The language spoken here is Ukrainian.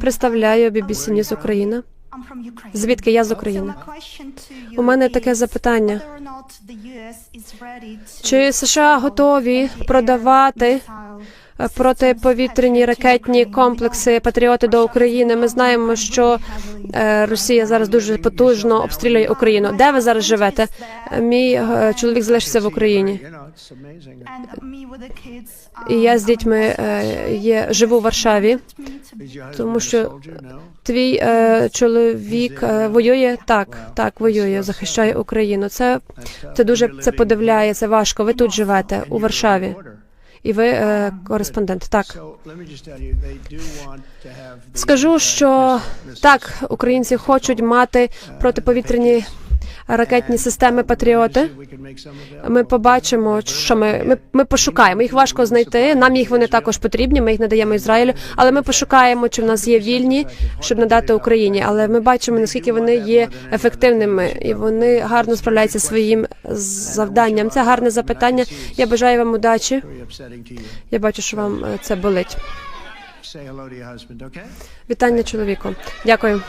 Представляю BBC News Україна. Звідки я з України? У мене таке запитання. Чи США готові продавати протиповітряні ракетні комплекси Патріоти до України? Ми знаємо, що е, Росія зараз дуже потужно обстрілює Україну. Де ви зараз живете? Мій е, чоловік залишився в Україні. І я з дітьми е, є живу в Варшаві. Тому що Твій чоловік воює так, так воює, захищає Україну. Це це дуже це подивляє. Це важко. Ви тут живете у Варшаві, і ви е, кореспондент. Так скажу, що так, українці хочуть мати протиповітряні ракетні системи Патріоти. Ми побачимо, що ми, ми, ми пошукаємо. Їх важко знайти. Нам їх вони також потрібні. Ми їх надаємо Ізраїлю, але ми пошукаємо, чи в нас є вільні, щоб надати Україні. Але ми бачимо, наскільки вони є ефективними, і вони гарно справляються зі завданням. Це гарне запитання. Я бажаю вам удачі. Я бачу, що вам е, це болить. Вітання чоловіку. Дякую.